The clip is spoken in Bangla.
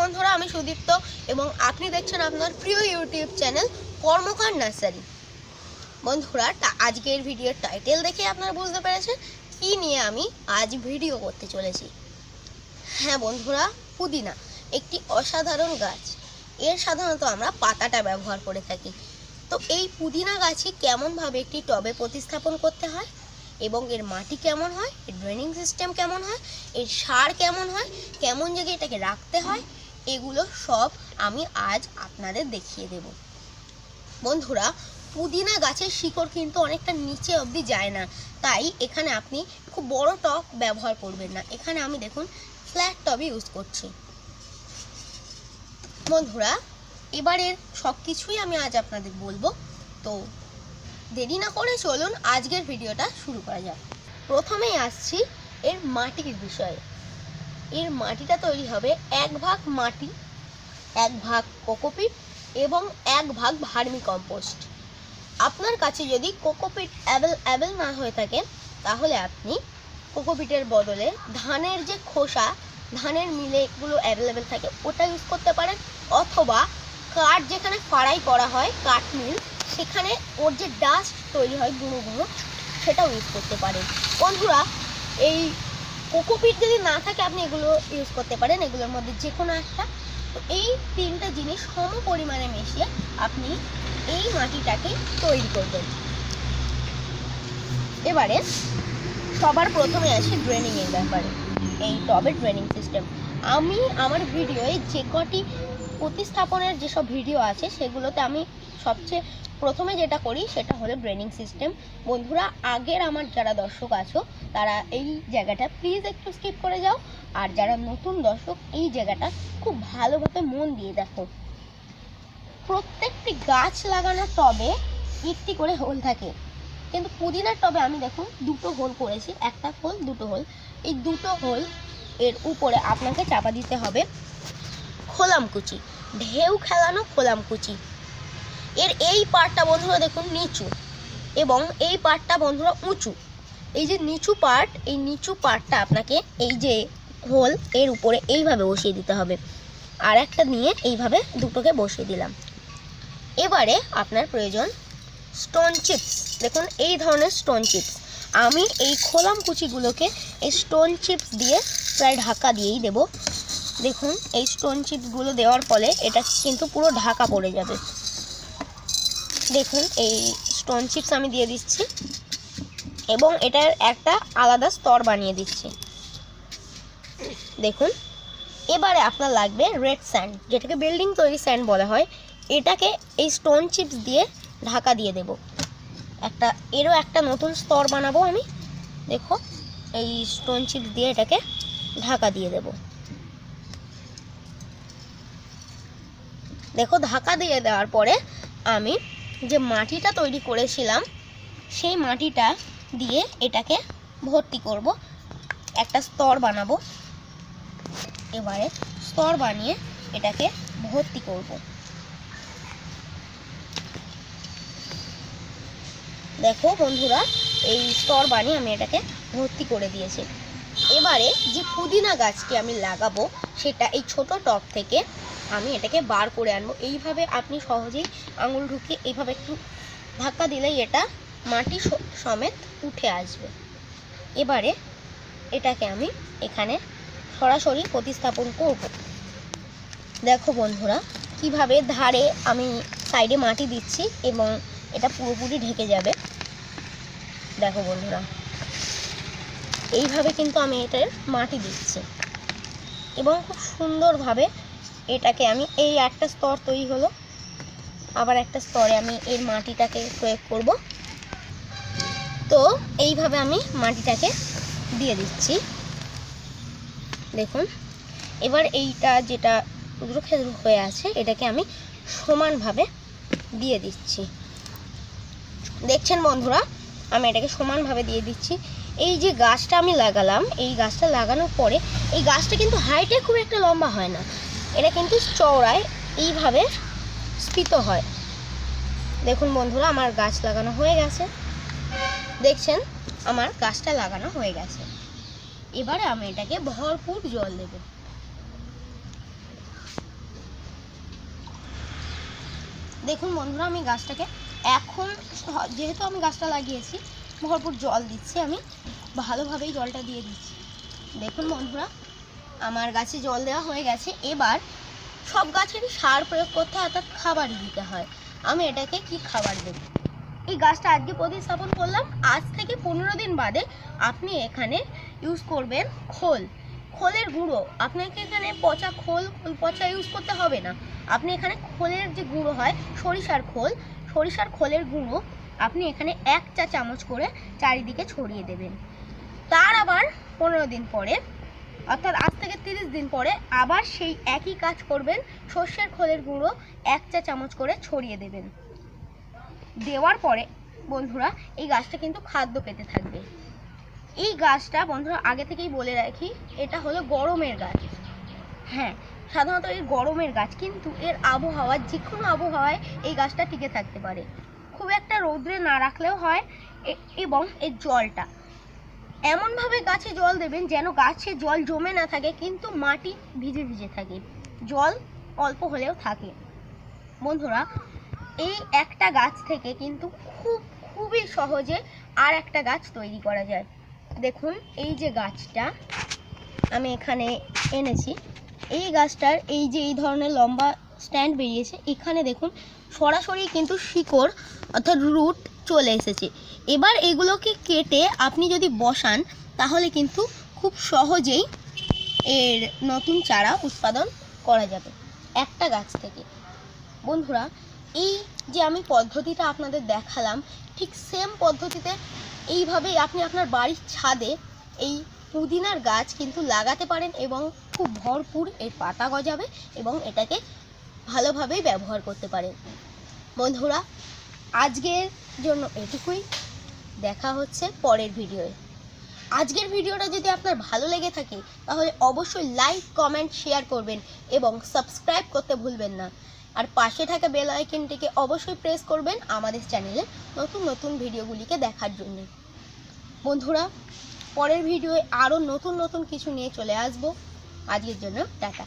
বন্ধুরা, আমি সুদীপ্ত এবং আপনি দেখছেন আপনার প্রিয় ইউটিউব চ্যানেল কর্মকার নার্সারি। বন্ধুরা আজকের ভিডিওর টাইটেল দেখে আপনারা বুঝতে পেরেছেন কি নিয়ে আমি আজ ভিডিও করতে চলেছি। হ্যাঁ বন্ধুরা, পুদিনা, একটি অসাধারণ গাছ। এর সাধারণত আমরা পাতাটা ব্যবহার করে থাকি। তো এই পুদিনা গাছে কেমনভাবে একটি টবে প্রতিস্থাপন করতে হয় এবং এর মাটি কেমন হয়, এর ড্রেনিং সিস্টেম কেমন হয়, এর সার কেমন হয়, কেমন জায়গায় এটাকে রাখতে হয় এগুলো সব আমি আজ আপনাদের দেখিয়ে দেব। বন্ধুরা, পুদিনা গাছের শিকড় কিন্তু অনেকটা নিচে অবধি যায় না। তাই এখানে আপনি খুব বড় টব ব্যবহার করবেন না। এখানে আমি দেখুন ফ্ল্যাট টবে ইউজ করছি। বন্ধুরা, এবারের সব কিছুই আমি আজ আপনাদের বলব। তো দেরি না করে চলুন, আজকের ভিডিওটা শুরু করা যাক। প্রথমেই আসছি এর মাটির বিষয়ে। এর মাটিটা তৈরি হবে এক ভাগ মাটি, এক ভাগ কোকোপিট এবং এক ভাগ ভার্মি কম্পোস্ট। আপনার কাছে যদি কোকোপিট অ্যাভেল অ্যাভেল না হয়ে থাকে, তাহলে আপনি কোকোপিটের বদলে ধানের যে খোসা, ধানের মিলে এগুলো অ্যাভেলেবেল থাকে, ওটা ইউজ করতে পারেন। অথবা কাঠ যেখানে ফাড়াই করা হয় কাঠ মিল সেখানে ওর যে ডাস্ট তৈরি হয় গুঁড়ো গুঁড়ো, সেটাও ইউজ করতে পারেন। বন্ধুরা, এই কোকোপিট যদি না থাকে, আপনি এগুলো ইউজ করতে পারেন, এগুলোর মধ্যে যে কোনো একটা। তো এই তিনটা জিনিস সম পরিমাণে মিশিয়ে আপনি এই মাটিটাকে তৈরি করবেন। এবারে সবার প্রথমে আসি ড্রেনিংয়ের ব্যাপারে, এই টবের ড্রেনিং সিস্টেম আমি আমার ভিডিওয়ে যে কটি প্রতিস্থাপনের যেসব ভিডিও আছে, সেগুলোতে আমি সবচেয়ে প্রথমে যেটা করি, সেটা হলো ড্রেনিং সিস্টেম বন্ধুরা, আগের আমার যারা দর্শক আছো, তারা এই জায়গাটা প্লিজ একটু স্কিপ করে যাও। আর যারা নতুন দর্শক, এই জায়গাটা খুব ভালোভাবে মন দিয়ে দেখো। প্রত্যেকটি গাছ লাগানোর টবে একটি করে হোল থাকে। কিন্তু পুদিনার টবে আমি দেখুন দুটো হোল করেছি, একটা হোল দুটো হোল এই দুটো হোল এর উপরে আপনাকে চাপা দিতে হবে খোলামকুচি। ঢেউ খেলানো খোলামকুচি। এর এই পার্টটা বন্ধুরা দেখুন নিচু এবং এই পার্টটা বন্ধুরা উঁচু। এই যে নিচু পার্ট এই নিচু পার্টটা আপনাকে এই যে হোল এর উপরে এইভাবে বসিয়ে দিতে হবে। আর একটা নিয়ে এইভাবে দুটোকে বসিয়ে দিলাম। এবারে আপনার প্রয়োজন স্টোন চিপস দেখুন এই ধরনের স্টোন চিপস আমি এই খোলাম কুচিগুলোকে এই স্টোন চিপস দিয়ে প্রায় ঢাকা দিয়েই দেব। দেখুন এই স্টোন চিপসগুলো দেওয়ার ফলে এটা কিন্তু পুরো ঢাকা পড়ে যাবে। দেখুন, এই স্টোন চিপস আমি দিয়ে দিচ্ছি। এবং এটার একটা আলাদা স্তর বানিয়ে দিচ্ছি। দেখুন, এবারে আপনার লাগবে রেড স্যান্ড যেটাকে বিল্ডিং তৈরি স্যান্ড বলা হয়। এটাকে এই স্টোন চিপস দিয়ে ঢাকা দিয়ে দেব। একটা, এরও একটা নতুন স্তর বানাবো আমি। দেখো এই স্টোন চিপস দিয়ে এটাকে ঢাকা দিয়ে দেব। দেখো ঢাকা দিয়ে দেওয়ার পরে আমি যে মাটিটা তৈরি করেছিলাম, সেই মাটিটা দিয়ে এটাকে ভর্তি করব। একটা স্তর বানাবো। এবারে স্তর বানিয়ে এটাকে ভর্তি করব। দেখো বন্ধুরা, এই স্তর বানিয়ে আমি এটাকে ভর্তি করে দিয়েছি। এবারে যে পুদিনা গাছটি আমি লাগাবো, সেটা এই ছোট টব থেকে আমি এটাকে বার করে আনব। এইভাবে আপনি সহজেই আঙুল ঢুকিয়ে এইভাবে একটু ধাক্কা দিলেই এটা মাটি সমেত উঠে আসবে। এবারে এটাকে আমি এখানে সরাসরি প্রতিস্থাপন করব। দেখো বন্ধুরা, কীভাবে ধারে আমি সাইডে মাটি দিচ্ছি এবং এটা পুরোপুরি ঢেকে যাবে। দেখো বন্ধুরা, এইভাবে কিন্তু আমি এটার মাটি দিচ্ছি এবং খুব সুন্দরভাবে এটাকে আমি, এই একটা স্তর তৈরি হলো। আবার একটা স্তরে আমি এর মাটিটাকে প্রয়োগ করব। তো এইভাবে আমি মাটিটাকে দিয়ে দিচ্ছি। দেখুন, এবার এইটা যেটা ক্ষুদ্র ক্ষুদ্র হয়ে আছে, এটাকে আমি সমানভাবে দিয়ে দিচ্ছি। দেখছেন বন্ধুরা, আমি এটাকে সমানভাবে দিয়ে দিচ্ছি। এই যে গাছটা আমি লাগালাম, এই গাছটা লাগানোর পরে, এই গাছটা কিন্তু হাইটে খুব একটা লম্বা হয় না। এটা কিন্তু চওড়ায় এইভাবে স্ফীত হয়। দেখুন বন্ধুরা, আমার গাছ লাগানো হয়ে গেছে। দেখছেন, আমার গাছটা লাগানো হয়ে গেছে। এবারে আমি এটাকে ভরপুর জল দেব। দেখুন বন্ধুরা, আমি গাছটাকে এখন যেহেতু আমি গাছটা লাগিয়েছি, ভরপুর জল দিচ্ছি আমি, ভালোভাবেই জলটা দিয়ে দিচ্ছি। দেখুন বন্ধুরা আমার গাছে জল দেওয়া হয়ে গেছে, এবার সব গাছেরই সার প্রয়োগ করতে হয়, অর্থাৎ খাবারই দিতে হয়। আমি এটাকে কি খাবার দেব? এই গাছটা আজকে প্রতিস্থাপন করলাম। আজ থেকে পনেরো দিন বাদে আপনি এখানে ইউজ করবেন খোল। খোলের গুঁড়ো। আপনাকে এখানে পচা খোল পচা ইউজ করতে হবে না। আপনি এখানে খোলের যে গুঁড়ো হয়, সরিষার খোল, সরিষার খোলের গুঁড়ো আপনি এখানে এক চা চামচ করে চারিদিকে ছড়িয়ে দেবেন। তার আবার পনেরো দিন পরে অর্থাৎ আজ থেকে তিরিশ দিন পরে আবার সেই একই কাজ করবেন, সর্ষের খোলের গুঁড়ো এক চা চামচ করে ছড়িয়ে দেবেন। দেওয়ার পরে, বন্ধুরা, এই গাছটা কিন্তু খাদ্য পেতে থাকবে। এই গাছটা, বন্ধুরা, আগে থেকেই বলে রাখি, এটা হলো গরমের গাছ। হ্যাঁ সাধারণত এই গরমের গাছ, কিন্তু এর আবহাওয়া যে কোনো আবহাওয়ায় এই গাছটা টিকে থাকতে পারে। খুব একটা রৌদ্রে না রাখলেও হয় এবং এর জলটা। এমনভাবে গাছে জল দেবেন যেন গাছে জল জমে না থাকে, কিন্তু মাটি ভিজে ভিজে থাকে। জল অল্প হলেও থাকে। বন্ধুরা, এই একটা গাছ থেকে কিন্তু খুব, খুবই সহজে আর একটা গাছ তৈরি করা যায়। দেখুন, এই যে গাছটা আমি এখানে এনেছি। এই গাছটার এই যে এই ধরনের লম্বা স্ট্যান্ড বেরিয়েছে, এখানে দেখুন সরাসরি কিন্তু শিকড় অর্থাৎ রুট চলে এসেছে। এবার এগুলোকে কেটে আপনি যদি বসান, তাহলে কিন্তু খুব সহজেই এর নতুন চারা উৎপাদন করা যাবে একটা গাছ থেকে। বন্ধুরা, এই যে আমি পদ্ধতিটা আপনাদের দেখালাম, ঠিক সেম পদ্ধতিতে এইভাবেই আপনি আপনার বাড়ির ছাদে এই পুদিনার গাছ কিন্তু লাগাতে পারেন এবং খুব ভরপুর এর পাতা গজাবে এবং এটাকে ভালোভাবেই ব্যবহার করতে পারেন। বন্ধুরা আজকের জন্য এটুকুই। দেখা হচ্ছে পরের ভিডিওয়ে। আজকের ভিডিওটা যদি আপনার ভালো লেগে থাকে, তাহলে অবশ্যই লাইক, কমেন্ট, শেয়ার করবেন এবং সাবস্ক্রাইব করতে ভুলবেন না। আর পাশে থাকা বেল আইকনটিকে অবশ্যই প্রেস করবেন আমাদের চ্যানেলে নতুন নতুন ভিডিওগুলিকে দেখার জন্য। বন্ধুরা, পরের ভিডিওয়ে আরও নতুন নতুন কিছু নিয়ে চলে আসব। আজকের জন্য টাটা।